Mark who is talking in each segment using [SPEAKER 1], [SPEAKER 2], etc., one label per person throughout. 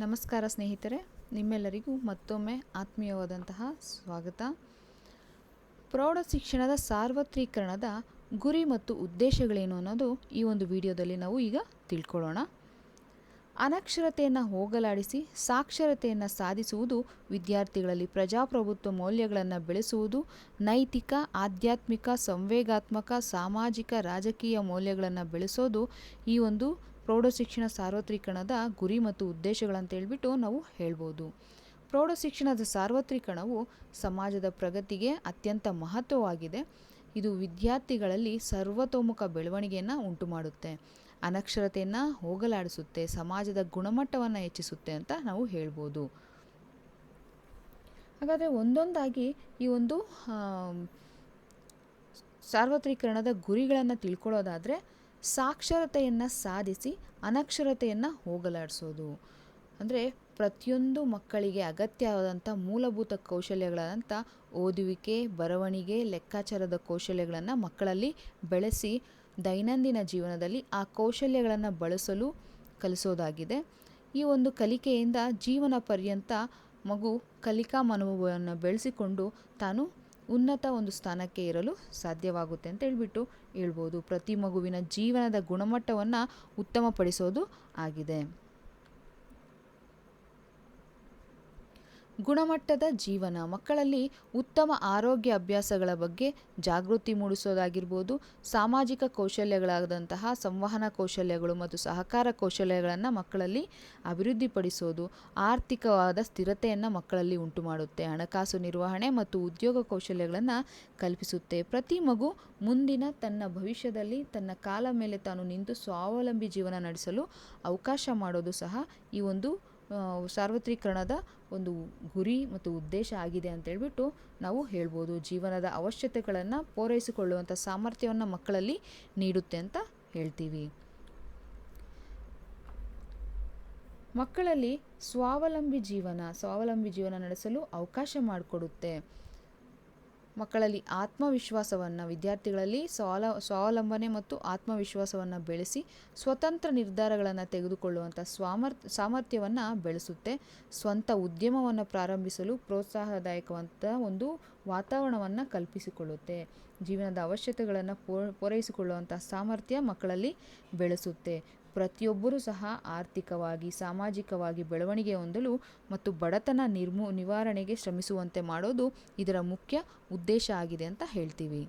[SPEAKER 1] ನಮಸ್ಕಾರ ಸ್ನೇಹಿತರೆ, ನಿಮ್ಮೆಲ್ಲರಿಗೂ ಮತ್ತೊಮ್ಮೆ ಆತ್ಮೀಯವಾದಂತಹ ಸ್ವಾಗತ. ಪ್ರೌಢ ಶಿಕ್ಷಣದ ಸಾರ್ವತ್ರೀಕರಣದ ಗುರಿ ಮತ್ತು ಉದ್ದೇಶಗಳೇನು ಅನ್ನೋದು ಈ ಒಂದು ವಿಡಿಯೋದಲ್ಲಿ ನಾವು ಈಗ ತಿಳ್ಕೊಳ್ಳೋಣ. ಅನಕ್ಷರತೆಯನ್ನು ಹೋಗಲಾಡಿಸಿ, ಸಾಕ್ಷರತೆಯನ್ನು ಸಾಧಿಸುವುದು, ವಿದ್ಯಾರ್ಥಿಗಳಲ್ಲಿ ಪ್ರಜಾಪ್ರಭುತ್ವ ಮೌಲ್ಯಗಳನ್ನು ಬೆಳೆಸುವುದು, ನೈತಿಕ, ಆಧ್ಯಾತ್ಮಿಕ, ಸಂವೇಗಾತ್ಮಕ, ಸಾಮಾಜಿಕ, ರಾಜಕೀಯ ಮೌಲ್ಯಗಳನ್ನು ಬೆಳೆಸೋದು ಈ ಒಂದು ಪ್ರೌಢ ಶಿಕ್ಷಣ ಸಾರ್ವತ್ರೀಕರಣದ ಗುರಿ ಮತ್ತು ಉದ್ದೇಶಗಳಂತ ಹೇಳ್ಬಿಟ್ಟು ನಾವು ಹೇಳ್ಬೋದು. ಪ್ರೌಢ ಶಿಕ್ಷಣದ ಸಾರ್ವತ್ರೀಕರಣವು ಸಮಾಜದ ಪ್ರಗತಿಗೆ ಅತ್ಯಂತ ಮಹತ್ವವಾಗಿದೆ. ಇದು ವಿದ್ಯಾರ್ಥಿಗಳಲ್ಲಿ ಸರ್ವತೋಮುಖ ಬೆಳವಣಿಗೆಯನ್ನು ಉಂಟು ಮಾಡುತ್ತೆ ಅನಕ್ಷರತೆಯನ್ನು ಹೋಗಲಾಡಿಸುತ್ತೆ, ಸಮಾಜದ ಗುಣಮಟ್ಟವನ್ನು ಹೆಚ್ಚಿಸುತ್ತೆ ಅಂತ ನಾವು ಹೇಳ್ಬೋದು. ಹಾಗಾದರೆ ಒಂದೊಂದಾಗಿ ಈ ಒಂದು ಸಾರ್ವತ್ರಿಕರಣದ ಗುರಿಗಳನ್ನು ತಿಳ್ಕೊಳ್ಳೋದಾದರೆ ಸಾಕ್ಷರತೆಯನ್ನು ಸಾಧಿಸಿ ಅನಕ್ಷರತೆಯನ್ನು ಹೋಗಲಾಡಿಸೋದು. ಅಂದರೆ ಪ್ರತಿಯೊಂದು ಮಕ್ಕಳಿಗೆ ಅಗತ್ಯವಾದಂಥ ಮೂಲಭೂತ ಕೌಶಲ್ಯಗಳಾದಂಥ ಓದುವಿಕೆ, ಬರವಣಿಗೆ, ಲೆಕ್ಕಾಚಾರದ ಕೌಶಲ್ಯಗಳನ್ನು ಮಕ್ಕಳಲ್ಲಿ ಬೆಳೆಸಿ ದೈನಂದಿನ ಜೀವನದಲ್ಲಿ ಆ ಕೌಶಲ್ಯಗಳನ್ನು ಬಳಸಲು ಕಲಿಸೋದಾಗಿದೆ. ಈ ಒಂದು ಕಲಿಕೆಯಿಂದ ಜೀವನ ಪರ್ಯಂತ ಮಗು ಕಲಿಕಾ ಮನೋಭಾವವನ್ನು ಬೆಳೆಸಿಕೊಂಡು ತಾನು ಉನ್ನತ ಒಂದು ಸ್ಥಾನಕ್ಕೆ ಇರಲು ಸಾಧ್ಯವಾಗುತ್ತೆ ಅಂತ ಹೇಳ್ಬಿಟ್ಟು ಹೇಳ್ಬೋದು. ಪ್ರತಿ ಮಗುವಿನ ಜೀವನದ ಗುಣಮಟ್ಟವನ್ನು ಉತ್ತಮಪಡಿಸೋದು ಆಗಿದೆ. ಗುಣಮಟ್ಟದ ಜೀವನ, ಮಕ್ಕಳಲ್ಲಿ ಉತ್ತಮ ಆರೋಗ್ಯ ಅಭ್ಯಾಸಗಳ ಬಗ್ಗೆ ಜಾಗೃತಿ ಮೂಡಿಸೋದಾಗಿರ್ಬೋದು, ಸಾಮಾಜಿಕ ಕೌಶಲ್ಯಗಳಾದಂತಹ ಸಂವಹನ ಕೌಶಲ್ಯಗಳು ಮತ್ತು ಸಹಕಾರ ಕೌಶಲ್ಯಗಳನ್ನು ಮಕ್ಕಳಲ್ಲಿ ಅಭಿವೃದ್ಧಿಪಡಿಸೋದು, ಆರ್ಥಿಕವಾದ ಸ್ಥಿರತೆಯನ್ನು ಮಕ್ಕಳಲ್ಲಿ ಉಂಟು ಮಾಡುತ್ತೆ ಹಣಕಾಸು ನಿರ್ವಹಣೆ ಮತ್ತು ಉದ್ಯೋಗ ಕೌಶಲ್ಯಗಳನ್ನು ಕಲ್ಪಿಸುತ್ತೆ. ಪ್ರತಿ ಮಗು ಮುಂದಿನ ತನ್ನ ಭವಿಷ್ಯದಲ್ಲಿ ತನ್ನ ಕಾಲ ಮೇಲೆ ತಾನು ನಿಂತು ಸ್ವಾವಲಂಬಿ ಜೀವನ ನಡೆಸಲು ಅವಕಾಶ ಮಾಡೋದು ಸಹ ಈ ಒಂದು ಸಾರ್ವತ್ರೀಕರಣದ ಒಂದು ಗುರಿ ಮತ್ತು ಉದ್ದೇಶ ಆಗಿದೆ ಅಂತ ಹೇಳ್ಬಿಟ್ಟು ನಾವು ಹೇಳ್ಬೋದು. ಜೀವನದ ಅವಶ್ಯಕತೆಗಳನ್ನು ಪೂರೈಸಿಕೊಳ್ಳುವಂಥ ಸಾಮರ್ಥ್ಯವನ್ನು ಮಕ್ಕಳಲ್ಲಿ ನೀಡುತ್ತೆ ಅಂತ ಹೇಳ್ತೀವಿ. ಮಕ್ಕಳಲ್ಲಿ ಸ್ವಾವಲಂಬಿ ಜೀವನ ಸ್ವಾವಲಂಬಿ ಜೀವನ ನಡೆಸಲು ಅವಕಾಶ ಮಾಡಿಕೊಡುತ್ತೆ. ಮಕ್ಕಳಲ್ಲಿ ಆತ್ಮವಿಶ್ವಾಸವನ್ನು, ವಿದ್ಯಾರ್ಥಿಗಳಲ್ಲಿ ಸ್ವಾಲ ಸ್ವಾವಲಂಬನೆ ಮತ್ತು ಆತ್ಮವಿಶ್ವಾಸವನ್ನು ಬೆಳೆಸಿ ಸ್ವತಂತ್ರ ನಿರ್ಧಾರಗಳನ್ನು ತೆಗೆದುಕೊಳ್ಳುವಂಥ ಸ್ವಾಮರ್, ಸಾಮರ್ಥ್ಯವನ್ನು ಬೆಳೆಸುತ್ತೆ. ಸ್ವಂತ ಉದ್ಯಮವನ್ನು ಪ್ರಾರಂಭಿಸಲು ಪ್ರೋತ್ಸಾಹದಾಯಕವಂಥ ಒಂದು ವಾತಾವರಣವನ್ನು ಕಲ್ಪಿಸಿಕೊಳ್ಳುತ್ತೆ. ಜೀವನದ ಅವಶ್ಯಕತೆಗಳನ್ನು ಪೂರೈಸಿಕೊಳ್ಳುವಂಥ ಸಾಮರ್ಥ್ಯ ಮಕ್ಕಳಲ್ಲಿ ಬೆಳೆಸುತ್ತೆ. ಪ್ರತಿಯೊಬ್ಬರೂ ಸಹ ಆರ್ಥಿಕವಾಗಿ, ಸಾಮಾಜಿಕವಾಗಿ ಬೆಳವಣಿಗೆ ಹೊಂದಲು ಮತ್ತು ಬಡತನ ನಿರ್ಮೂ, ನಿವಾರಣೆಗೆ ಶ್ರಮಿಸುವಂತೆ ಮಾಡೋದು ಇದರ ಮುಖ್ಯ ಉದ್ದೇಶ ಆಗಿದೆ ಅಂತ ಹೇಳ್ತೀವಿ.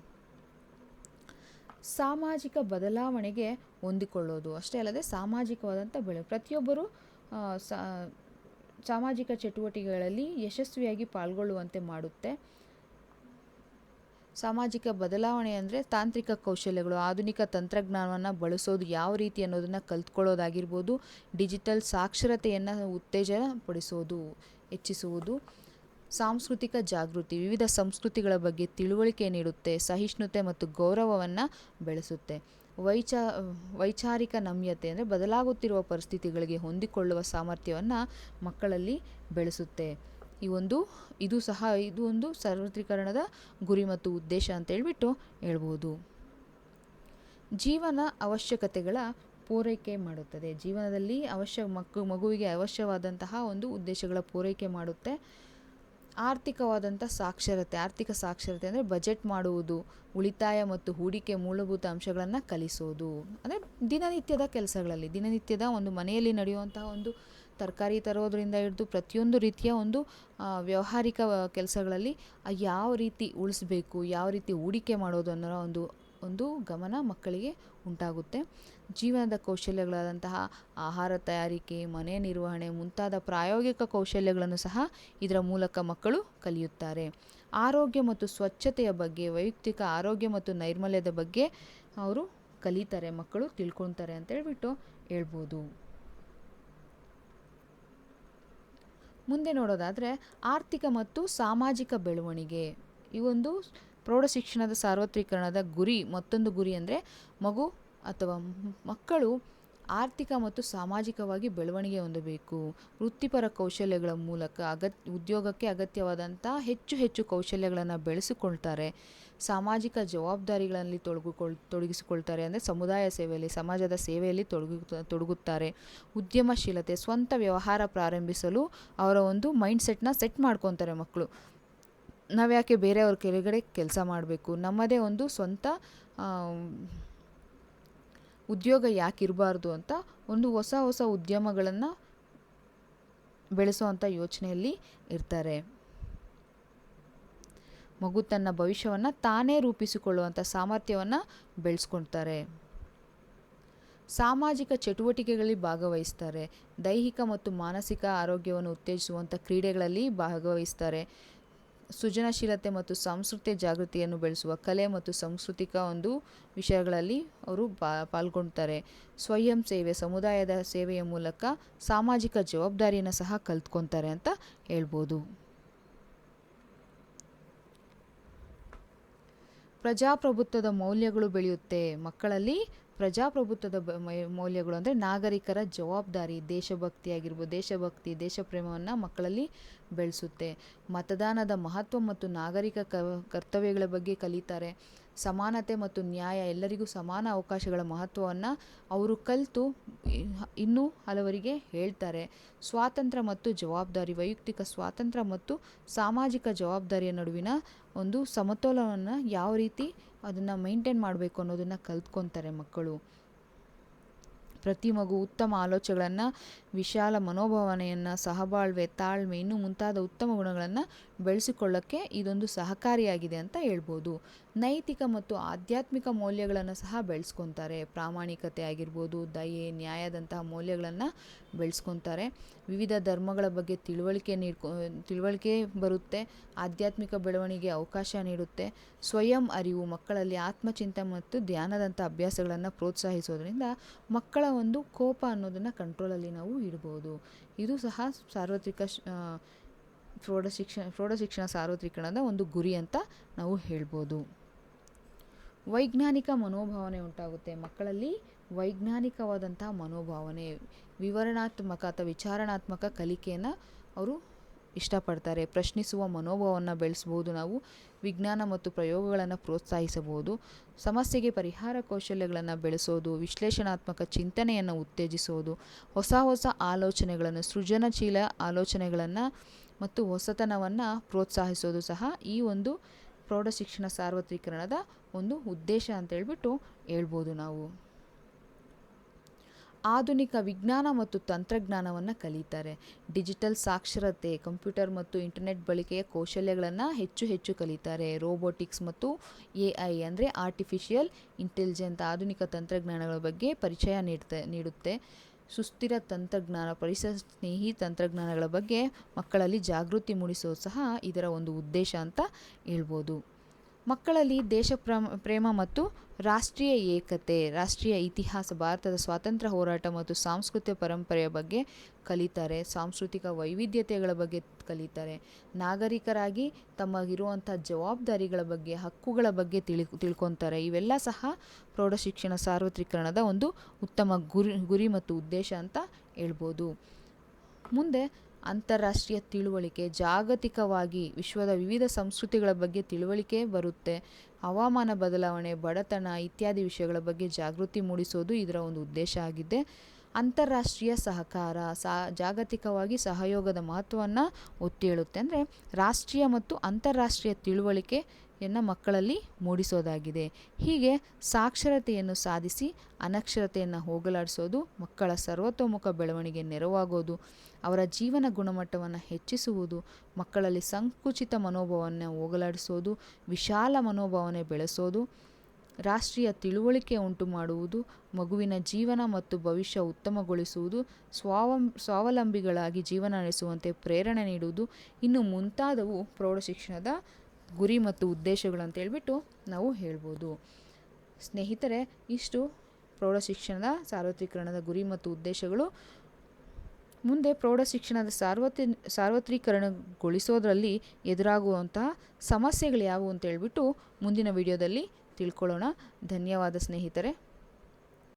[SPEAKER 1] ಸಾಮಾಜಿಕ ಬದಲಾವಣೆಗೆ ಹೊಂದಿಕೊಳ್ಳೋದು ಅಷ್ಟೇ ಅಲ್ಲದೆ ಸಾಮಾಜಿಕವಾದಂಥ ಬೆಳೆ, ಪ್ರತಿಯೊಬ್ಬರು ಸಾಮಾಜಿಕ ಚಟುವಟಿಕೆಗಳಲ್ಲಿ ಯಶಸ್ವಿಯಾಗಿ ಪಾಲ್ಗೊಳ್ಳುವಂತೆ ಮಾಡುತ್ತೆ. ಸಾಮಾಜಿಕ ಬದಲಾವಣೆ ಅಂದರೆ ತಾಂತ್ರಿಕ ಕೌಶಲ್ಯಗಳು, ಆಧುನಿಕ ತಂತ್ರಜ್ಞಾನವನ್ನು ಬಳಸೋದು ಯಾವ ರೀತಿ ಅನ್ನೋದನ್ನು ಕಲ್ತ್ಕೊಳ್ಳೋದಾಗಿರ್ಬೋದು, ಡಿಜಿಟಲ್ ಸಾಕ್ಷರತೆಯನ್ನು ಉತ್ತೇಜನಪಡಿಸೋದು, ಹೆಚ್ಚಿಸುವುದು, ಸಾಂಸ್ಕೃತಿಕ ಜಾಗೃತಿ, ವಿವಿಧ ಸಂಸ್ಕೃತಿಗಳ ಬಗ್ಗೆ ತಿಳುವಳಿಕೆ ನೀಡುತ್ತೆ, ಸಹಿಷ್ಣುತೆ ಮತ್ತು ಗೌರವವನ್ನು ಬೆಳೆಸುತ್ತೆ. ವೈಚಾ, ವೈಚಾರಿಕ ನಮ್ಯತೆ ಅಂದರೆ ಬದಲಾಗುತ್ತಿರುವ ಪರಿಸ್ಥಿತಿಗಳಿಗೆ ಹೊಂದಿಕೊಳ್ಳುವ ಸಾಮರ್ಥ್ಯವನ್ನು ಮಕ್ಕಳಲ್ಲಿ ಬೆಳೆಸುತ್ತೆ. ಈ ಒಂದು, ಇದು ಸಹ ಇದು ಒಂದು ಸಾರ್ವತ್ರೀಕರಣದ ಗುರಿ ಮತ್ತು ಉದ್ದೇಶ ಅಂತ ಹೇಳ್ಬಿಟ್ಟು ಹೇಳ್ಬೋದು. ಜೀವನ ಅವಶ್ಯಕತೆಗಳ ಪೂರೈಕೆ ಮಾಡುತ್ತದೆ. ಜೀವನದಲ್ಲಿ ಅವಶ್ಯ ಮಕ್ಕ ಮಗುವಿಗೆ ಅವಶ್ಯವಾದಂತಹ ಒಂದು ಉದ್ದೇಶಗಳ ಪೂರೈಕೆ ಮಾಡುತ್ತೆ. ಆರ್ಥಿಕವಾದಂಥ ಸಾಕ್ಷರತೆ, ಆರ್ಥಿಕ ಸಾಕ್ಷರತೆ ಅಂದರೆ ಬಜೆಟ್ ಮಾಡುವುದು, ಉಳಿತಾಯ ಮತ್ತು ಹೂಡಿಕೆ ಮೂಲಭೂತ ಅಂಶಗಳನ್ನು ಕಲಿಸೋದು. ಅಂದರೆ ದಿನನಿತ್ಯದ ಕೆಲಸಗಳಲ್ಲಿ, ದಿನನಿತ್ಯದ ಒಂದು ಮನೆಯಲ್ಲಿ ನಡೆಯುವಂತಹ ಒಂದು ತರಕಾರಿ ತರೋದರಿಂದ ಹಿಡಿದು ಪ್ರತಿಯೊಂದು ರೀತಿಯ ಒಂದು ವ್ಯಾವಹಾರಿಕ ಕೆಲಸಗಳಲ್ಲಿ ಯಾವ ರೀತಿ ಉಳಿಸ್ಬೇಕು, ಯಾವ ರೀತಿ ಹೂಡಿಕೆ ಮಾಡೋದು ಅನ್ನೋ ಒಂದು ಒಂದು ಗಮನ ಮಕ್ಕಳಿಗೆ ಉಂಟಾಗುತ್ತೆ. ಜೀವನದ ಕೌಶಲ್ಯಗಳಾದಂತಹ ಆಹಾರ ತಯಾರಿಕೆ, ಮನೆ ನಿರ್ವಹಣೆ ಮುಂತಾದ ಪ್ರಾಯೋಗಿಕ ಕೌಶಲ್ಯಗಳನ್ನು ಸಹ ಇದರ ಮೂಲಕ ಮಕ್ಕಳು ಕಲಿಯುತ್ತಾರೆ. ಆರೋಗ್ಯ ಮತ್ತು ಸ್ವಚ್ಛತೆಯ ಬಗ್ಗೆ, ವೈಯಕ್ತಿಕ ಆರೋಗ್ಯ ಮತ್ತು ನೈರ್ಮಲ್ಯದ ಬಗ್ಗೆ ಅವರು ಕಲಿತಾರೆ, ಮಕ್ಕಳು ತಿಳ್ಕೊತಾರೆ ಅಂತ ಹೇಳ್ಬಿಟ್ಟು ಹೇಳ್ಬೋದು. ಮುಂದೆ ನೋಡೋದಾದರೆ ಆರ್ಥಿಕ ಮತ್ತು ಸಾಮಾಜಿಕ ಬೆಳವಣಿಗೆ. ಈ ಒಂದು ಪ್ರೌಢಶಿಕ್ಷಣದ ಸಾರ್ವತ್ರೀಕರಣದ ಗುರಿ, ಮತ್ತೊಂದು ಗುರಿ ಅಂದರೆ ಮಗು ಅಥವಾ ಮಕ್ಕಳು ಆರ್ಥಿಕ ಮತ್ತು ಸಾಮಾಜಿಕವಾಗಿ ಬೆಳವಣಿಗೆ ಹೊಂದಬೇಕು. ವೃತ್ತಿಪರ ಕೌಶಲ್ಯಗಳ ಮೂಲಕ ಅಗತ್, ಉದ್ಯೋಗಕ್ಕೆ ಅಗತ್ಯವಾದಂಥ ಹೆಚ್ಚು ಹೆಚ್ಚು ಕೌಶಲ್ಯಗಳನ್ನು ಬೆಳೆಸಿಕೊಳ್ತಾರೆ. ಸಾಮಾಜಿಕ ಜವಾಬ್ದಾರಿಗಳಲ್ಲಿ ತೊಡಗಿಕೊಳ್, ತೊಡಗಿಸಿಕೊಳ್ತಾರೆ ಅಂದರೆ ಸಮುದಾಯ ಸೇವೆಯಲ್ಲಿ, ಸಮಾಜದ ಸೇವೆಯಲ್ಲಿ ತೊಡಗು, ತೊಡಗುತ್ತಾರೆ. ಉದ್ಯಮಶೀಲತೆ, ಸ್ವಂತ ವ್ಯವಹಾರ ಪ್ರಾರಂಭಿಸಲು ಅವರ ಒಂದು ಮೈಂಡ್ಸೆಟ್ನ ಸೆಟ್ ಮಾಡ್ಕೊತಾರೆ ಮಕ್ಕಳು ನಾವ್ಯಾಕೆ ಬೇರೆಯವ್ರ ಕೆಳಗಡೆ ಕೆಲಸ ಮಾಡಬೇಕು? ನಮ್ಮದೇ ಒಂದು ಸ್ವಂತ ಉದ್ಯೋಗ ಯಾಕಿರಬಾರ್ದು ಅಂತ ಒಂದು ಹೊಸ ಹೊಸ ಉದ್ಯಮಗಳನ್ನು ಬೆಳೆಸುವಂಥ ಯೋಚನೆಯಲ್ಲಿ ಇರ್ತಾರೆ. ಮಗು ತನ್ನ ಭವಿಷ್ಯವನ್ನು ತಾನೇ ರೂಪಿಸಿಕೊಳ್ಳುವಂಥ ಸಾಮರ್ಥ್ಯವನ್ನು ಬೆಳೆಸ್ಕೊಳ್ತಾರೆ. ಸಾಮಾಜಿಕ ಚಟುವಟಿಕೆಗಳಲ್ಲಿ ಭಾಗವಹಿಸ್ತಾರೆ. ದೈಹಿಕ ಮತ್ತು ಮಾನಸಿಕ ಆರೋಗ್ಯವನ್ನು ಉತ್ತೇಜಿಸುವಂಥ ಕ್ರೀಡೆಗಳಲ್ಲಿ ಭಾಗವಹಿಸ್ತಾರೆ. ಸೃಜನಶೀಲತೆ ಮತ್ತು ಸಾಂಸ್ಕೃತಿಕ ಜಾಗೃತಿಯನ್ನು ಬೆಳೆಸುವ ಕಲೆ ಮತ್ತು ಸಾಂಸ್ಕೃತಿಕ ಒಂದು ವಿಷಯಗಳಲ್ಲಿ ಅವರು ಪಾಲ್ಗೊಳ್ತಾರೆ ಸ್ವಯಂ ಸೇವೆ, ಸಮುದಾಯದ ಸೇವೆಯ ಮೂಲಕ ಸಾಮಾಜಿಕ ಜವಾಬ್ದಾರಿಯನ್ನು ಸಹ ಕಲ್ತ್ಕೊತಾರೆ ಅಂತ ಹೇಳ್ಬೋದು. ಪ್ರಜಾಪ್ರಭುತ್ವದ ಮೌಲ್ಯಗಳು ಬೆಳೆಯುತ್ತೆ. ಮಕ್ಕಳಲ್ಲಿ ಪ್ರಜಾಪ್ರಭುತ್ವದ ಮೌಲ್ಯಗಳು ಅಂದರೆ ನಾಗರಿಕರ ಜವಾಬ್ದಾರಿ, ದೇಶಭಕ್ತಿ ಆಗಿರ್ಬೋದು. ದೇಶಭಕ್ತಿ, ದೇಶಪ್ರೇಮವನ್ನು ಮಕ್ಕಳಲ್ಲಿ ಬೆಳೆಸುತ್ತೆ. ಮತದಾನದ ಮಹತ್ವ ಮತ್ತು ನಾಗರಿಕ ಕರ್ತವ್ಯಗಳ ಬಗ್ಗೆ ಕಲಿತಾರೆ. ಸಮಾನತೆ ಮತ್ತು ನ್ಯಾಯ ಎಲ್ಲರಿಗೂ ಸಮಾನ ಅವಕಾಶಗಳ ಮಹತ್ವವನ್ನು ಅವರು ಕಲಿತು ಇನ್ನೂ ಹಲವರಿಗೆ ಹೇಳ್ತಾರೆ. ಸ್ವಾತಂತ್ರ್ಯ ಮತ್ತು ಜವಾಬ್ದಾರಿ, ವೈಯಕ್ತಿಕ ಸ್ವಾತಂತ್ರ್ಯ ಮತ್ತು ಸಾಮಾಜಿಕ ಜವಾಬ್ದಾರಿಯ ನಡುವಿನ ಒಂದು ಸಮತೋಲನವನ್ನು ಯಾವ ರೀತಿ ಅದನ್ನು ಮೈಂಟೈನ್ ಮಾಡಬೇಕು ಅನ್ನೋದನ್ನು ಕಲ್ತ್ಕೊತಾರೆ ಮಕ್ಕಳು. ಪ್ರತಿ ಮಗು ಉತ್ತಮ ಆಲೋಚನೆಗಳನ್ನು, ವಿಶಾಲ ಮನೋಭಾವನೆಯನ್ನು, ಸಹಬಾಳ್ವೆ, ತಾಳ್ಮೆ, ಇನ್ನೂ ಮುಂತಾದ ಉತ್ತಮ ಗುಣಗಳನ್ನು ಬೆಳೆಸಿಕೊಳ್ಳೋಕ್ಕೆ ಇದೊಂದು ಸಹಕಾರಿಯಾಗಿದೆ ಅಂತ ಹೇಳ್ಬೋದು. ನೈತಿಕ ಮತ್ತು ಆಧ್ಯಾತ್ಮಿಕ ಮೌಲ್ಯಗಳನ್ನು ಸಹ ಬೆಳೆಸ್ಕೊತಾರೆ. ಪ್ರಾಮಾಣಿಕತೆ ಆಗಿರ್ಬೋದು, ದಯೆ, ನ್ಯಾಯದಂತಹ ಮೌಲ್ಯಗಳನ್ನು ಬೆಳೆಸ್ಕೊತಾರೆ. ವಿವಿಧ ಧರ್ಮಗಳ ಬಗ್ಗೆ ತಿಳುವಳಿಕೆ ನೀಡ್ಕೊ, ತಿಳುವಳಿಕೆ ಬರುತ್ತೆ, ಆಧ್ಯಾತ್ಮಿಕ ಬೆಳವಣಿಗೆ ಅವಕಾಶ ನೀಡುತ್ತೆ. ಸ್ವಯಂ ಅರಿವು, ಮಕ್ಕಳಲ್ಲಿ ಆತ್ಮಚಿಂತನೆ ಮತ್ತು ಧ್ಯಾನದಂಥ ಅಭ್ಯಾಸಗಳನ್ನು ಪ್ರೋತ್ಸಾಹಿಸೋದ್ರಿಂದ ಮಕ್ಕಳ ಒಂದು ಕೋಪ ಅನ್ನೋದನ್ನು ಕಂಟ್ರೋಲಲ್ಲಿ ನಾವು ಇಡ್ಬೋದು. ಇದು ಸಹ ಸಾರ್ವತ್ರಿಕ ಪ್ರೌಢ ಶಿಕ್ಷಣ ಪ್ರೌಢ ಶಿಕ್ಷಣ ಸಾರ್ವತ್ರಿಕರಣದ ಒಂದು ಗುರಿ ಅಂತ ನಾವು ಹೇಳ್ಬೋದು. ವೈಜ್ಞಾನಿಕ ಮನೋಭಾವನೆ ಉಂಟಾಗುತ್ತೆ. ಮಕ್ಕಳಲ್ಲಿ ವೈಜ್ಞಾನಿಕವಾದಂತಹ ಮನೋಭಾವನೆ, ವಿವರಣಾತ್ಮಕ ಅಥವಾ ವಿಚಾರಣಾತ್ಮಕ ಕಲಿಕೆಯನ್ನು ಅವರು ಇಷ್ಟಪಡ್ತಾರೆ. ಪ್ರಶ್ನಿಸುವ ಮನೋಭಾವವನ್ನು ಬೆಳೆಸ್ಬೋದು ನಾವು. ವಿಜ್ಞಾನ ಮತ್ತು ಪ್ರಯೋಗಗಳನ್ನು ಪ್ರೋತ್ಸಾಹಿಸಬಹುದು. ಸಮಸ್ಯೆಗೆ ಪರಿಹಾರ ಕೌಶಲ್ಯಗಳನ್ನು ಬೆಳೆಸೋದು. ವಿಶ್ಲೇಷಣಾತ್ಮಕ ಚಿಂತನೆಯನ್ನು ಉತ್ತೇಜಿಸೋದು. ಹೊಸ ಹೊಸ ಆಲೋಚನೆಗಳನ್ನು, ಸೃಜನಶೀಲ ಆಲೋಚನೆಗಳನ್ನು ಮತ್ತು ಹೊಸತನವನ್ನು ಪ್ರೋತ್ಸಾಹಿಸೋದು ಸಹ ಈ ಒಂದು ಪ್ರೌಢಶಿಕ್ಷಣ ಸಾರ್ವತ್ರೀಕರಣದ ಒಂದು ಉದ್ದೇಶ ಅಂತ ಹೇಳ್ಬಿಟ್ಟು ಹೇಳ್ಬೋದು ನಾವು. ಆಧುನಿಕ ವಿಜ್ಞಾನ ಮತ್ತು ತಂತ್ರಜ್ಞಾನವನ್ನು ಕಲಿತಾರೆ. ಡಿಜಿಟಲ್ ಸಾಕ್ಷರತೆ, ಕಂಪ್ಯೂಟರ್ ಮತ್ತು ಇಂಟರ್ನೆಟ್ ಬಳಕೆಯ ಕೌಶಲ್ಯಗಳನ್ನು ಹೆಚ್ಚು ಹೆಚ್ಚು ಕಲಿತಾರೆ. ರೋಬೋಟಿಕ್ಸ್ ಮತ್ತು ಎ ಐ ಅಂದರೆ ಆರ್ಟಿಫಿಷಿಯಲ್ ಇಂಟೆಲಿಜೆಂಟ್ ಆಧುನಿಕ ತಂತ್ರಜ್ಞಾನಗಳ ಬಗ್ಗೆ ಪರಿಚಯ ನೀಡ್ತೆ, ನೀಡುತ್ತೆ. ಸುಸ್ಥಿರ ತಂತ್ರಜ್ಞಾನ, ಪರಿಸರ ಸ್ನೇಹಿ ತಂತ್ರಜ್ಞಾನಗಳ ಬಗ್ಗೆ ಮಕ್ಕಳಲ್ಲಿ ಜಾಗೃತಿ ಮೂಡಿಸೋದು ಸಹ ಇದರ ಒಂದು ಉದ್ದೇಶ ಅಂತ ಹೇಳ್ಬೋದು. ಮಕ್ಕಳಲ್ಲಿ ದೇಶ ಪ್ರೇಮ ಮತ್ತು ರಾಷ್ಟ್ರೀಯ ಏಕತೆ, ರಾಷ್ಟ್ರೀಯ ಇತಿಹಾಸ, ಭಾರತದ ಸ್ವಾತಂತ್ರ್ಯ ಹೋರಾಟ ಮತ್ತು ಸಾಂಸ್ಕೃತಿಕ ಪರಂಪರೆಯ ಬಗ್ಗೆ ಕಲಿತಾರೆ, ಸಾಂಸ್ಕೃತಿಕ ವೈವಿಧ್ಯತೆಗಳ ಬಗ್ಗೆ ಕಲಿತಾರೆ. ನಾಗರಿಕರಾಗಿ ತಮಗಿರುವಂಥ ಜವಾಬ್ದಾರಿಗಳ ಬಗ್ಗೆ, ಹಕ್ಕುಗಳ ಬಗ್ಗೆ ತಿಳಿ, ತಿಳ್ಕೊತಾರೆ. ಇವೆಲ್ಲ ಸಹ ಪ್ರೌಢಶಿಕ್ಷಣ, ಸಾರ್ವತ್ರಿಕರಣದ ಒಂದು ಉತ್ತಮ ಗುರಿ ಗುರಿ ಮತ್ತು ಉದ್ದೇಶ ಅಂತ ಹೇಳ್ಬೋದು. ಮುಂದೆ ಅಂತಾರಾಷ್ಟ್ರೀಯ ತಿಳುವಳಿಕೆ ಜಾಗತಿಕವಾಗಿ ವಿಶ್ವದ ವಿವಿಧ ಸಂಸ್ಕೃತಿಗಳ ಬಗ್ಗೆ ತಿಳುವಳಿಕೆ ಬರುತ್ತೆ. ಹವಾಮಾನ ಬದಲಾವಣೆ, ಬಡತನ ಇತ್ಯಾದಿ ವಿಷಯಗಳ ಬಗ್ಗೆ ಜಾಗೃತಿ ಮೂಡಿಸೋದು ಇದರ ಒಂದು ಉದ್ದೇಶ ಆಗಿದೆ. ಅಂತಾರಾಷ್ಟ್ರೀಯ ಸಹಕಾರ ಸಾ, ಜಾಗತಿಕವಾಗಿ ಸಹಯೋಗದ ಮಹತ್ವವನ್ನು ಒತ್ತಿ ಹೇಳುತ್ತೆ ಅಂದರೆ ರಾಷ್ಟ್ರೀಯ ಮತ್ತು ಅಂತಾರಾಷ್ಟ್ರೀಯ ತಿಳುವಳಿಕೆಯನ್ನು ಮಕ್ಕಳಲ್ಲಿ ಮೂಡಿಸೋದಾಗಿದೆ. ಹೀಗೆ ಸಾಕ್ಷರತೆಯನ್ನು ಸಾಧಿಸಿ ಅನಕ್ಷರತೆಯನ್ನು ಹೋಗಲಾಡಿಸೋದು ಮಕ್ಕಳ ಸರ್ವತೋಮುಖ ಬೆಳವಣಿಗೆ ನೆರವಾಗೋದು, ಅವರ ಜೀವನ ಗುಣಮಟ್ಟವನ್ನು ಹೆಚ್ಚಿಸುವುದು, ಮಕ್ಕಳಲ್ಲಿ ಸಂಕುಚಿತ ಮನೋಭಾವವನ್ನು ಹೋಗಲಾಡಿಸೋದು, ವಿಶಾಲ ಮನೋಭಾವನೆ ಬೆಳೆಸೋದು, ರಾಷ್ಟ್ರೀಯ ತಿಳುವಳಿಕೆ ಉಂಟು ಮಾಡುವುದು, ಮಗುವಿನ ಜೀವನ ಮತ್ತು ಭವಿಷ್ಯ ಉತ್ತಮಗೊಳಿಸುವುದು, ಸ್ವಾವಂ, ಸ್ವಾವಲಂಬಿಗಳಾಗಿ ಜೀವನ ನಡೆಸುವಂತೆ ಪ್ರೇರಣೆ ನೀಡುವುದು, ಇನ್ನು ಮುಂತಾದವು ಪ್ರೌಢಶಿಕ್ಷಣದ ಗುರಿ ಮತ್ತು ಉದ್ದೇಶಗಳು ಅಂತ ಹೇಳ್ಬಿಟ್ಟು ನಾವು ಹೇಳ್ಬೋದು. ಸ್ನೇಹಿತರೆ, ಇಷ್ಟು ಪ್ರೌಢಶಿಕ್ಷಣದ ಸಾರ್ವತ್ರೀಕರಣದ ಗುರಿ ಮತ್ತು ಉದ್ದೇಶಗಳು. ಮುಂದೆ ಪ್ರೌಢಶಿಕ್ಷಣದ ಸಾರ್ವತ್ರಿ, ಸಾರ್ವತ್ರೀಕರಣಗೊಳಿಸೋದ್ರಲ್ಲಿ ಎದುರಾಗುವಂತಹ ಸಮಸ್ಯೆಗಳು ಯಾವುವು ಅಂತ ಹೇಳ್ಬಿಟ್ಟು ಮುಂದಿನ ವಿಡಿಯೋದಲ್ಲಿ ತಿಳ್ಕೊಳ್ಳೋಣ. ಧನ್ಯವಾದ ಸ್ನೇಹಿತರೆ.